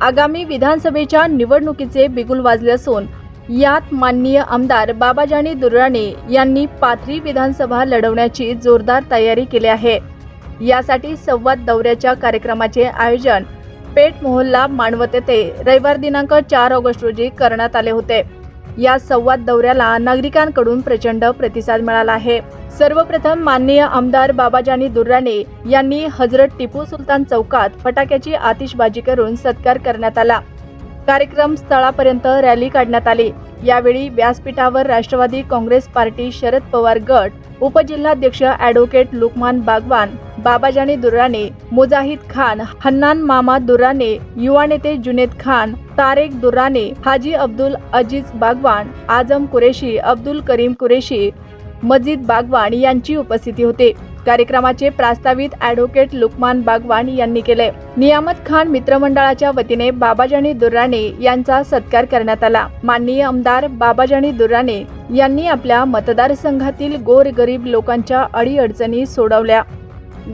आगामी विधानसभेच्या निवडणुकीचे बिगुल वाजले असून यात माननीय आमदार बाबाजानी दुर्राणे यांनी पाथरी विधानसभा लढवण्याची जोरदार तयारी केली आहे. यासाठी संवाद दौऱ्याच्या कार्यक्रमाचे आयोजन पेठ मोहल्ला मानवत येथे रविवार दिनांक चार ऑगस्ट रोजी करण्यात आले होते. या संवाद दौऱ्याला नागरिकांकडून प्रचंड प्रतिसाद मिळाला आहे. सर्वप्रथम माननीय आमदार बाबाजानी दुर्राणे यांनी हजरत टिपू सुलतान चौकात फटाक्याची आतिषबाजी करून सत्कार करण्यात आला. कार्यक्रम स्थळापर्यंत रॅली काढण्यात आली. यावेळी व्यासपीठावर राष्ट्रवादी काँग्रेस पार्टी शरद पवार गट उपजिल्हाध्यक्ष अॅडव्होकेट लुकमान बागवान बाबाजानी दुर्राणे मुजाहिद खान हन्नान मामा दुर्राणे युवा नेते जुनेद खान तारेक दुर्राणे हाजी अब्दुल अजीज बागवान आजम कुरेशी अब्दुल करीम कुरेशी मजीद बागवान यांची उपस्थिती होती. कार्यक्रमाचे प्रास्तावित ॲडव्होकेट लुकमान बागवान यांनी केले. नियामत खान मित्रमंडळाच्या वतीने बाबाजानी दुर्राणे यांचा सत्कार करण्यात आला. माननीय आमदार बाबाजानी दुर्राणे यांनी आपल्या मतदारसंघातील गोरगरीब लोकांच्या अडीअडचणी सोडवल्या.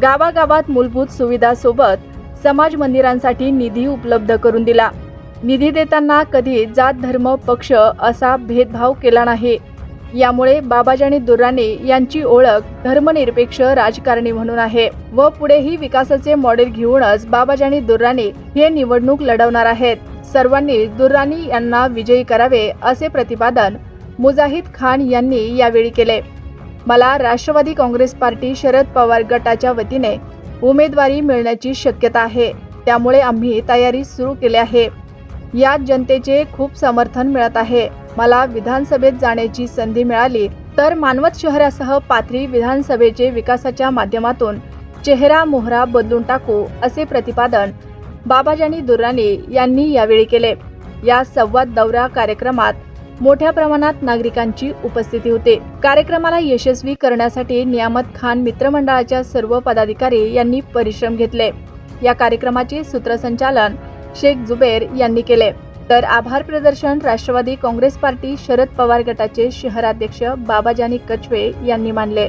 गावागावात मूलभूत सुविधासोबत समाज मंदिरांसाठी निधी उपलब्ध करून दिला. निधी देताना कधी जात धर्म पक्ष असा भेदभाव केला नाही. यामुळे बाबाजानी दुर्राणे यांची ओळख धर्मनिरपेक्ष राजकारणी म्हणून आहे व पुढेही विकासाचे मॉडेल घेऊनच बाबाजानी दुर्राणे हे निवडणूक लढवणार आहेत. सर्वांनी दुर्राणी यांना विजयी करावे असे प्रतिपादन मुजाहिद खान यांनी यावेळी केले. मला राष्ट्रवादी काँग्रेस पार्टी शरद पवार गटाच्या वतीने उमेदवारी मिळण्याची शक्यता आहे. त्यामुळे आम्ही तयारी सुरू केली आहे. यात जनतेचे खूप समर्थन मिळत आहे. मला विधानसभेत जाण्याची संधी मिळाली तर मानवत शहरासह पाथरी विधानसभेचे विकासाच्या माध्यमातून चेहरा मोहरा बदलून टाकू असे प्रतिपादन बाबाजानी दुर्राणी यांनी यावेळी केले. या संवाद दौरा कार्यक्रमात मोठ्या प्रमाणात नागरिकांची उपस्थिती होते. कार्यक्रमाला यशस्वी करण्यासाठी नियामत खान मित्रमंडळाच्या सर्व पदाधिकारी यांनी परिश्रम घेतले. या कार्यक्रमाचे सूत्रसंचालन शेख जुबेर यांनी केले. तर आभार प्रदर्शन राष्ट्रवादी काँग्रेस पार्टी शरद पवार गटाचे शहराध्यक्ष बाबाजानी कचवे यांनी मानले.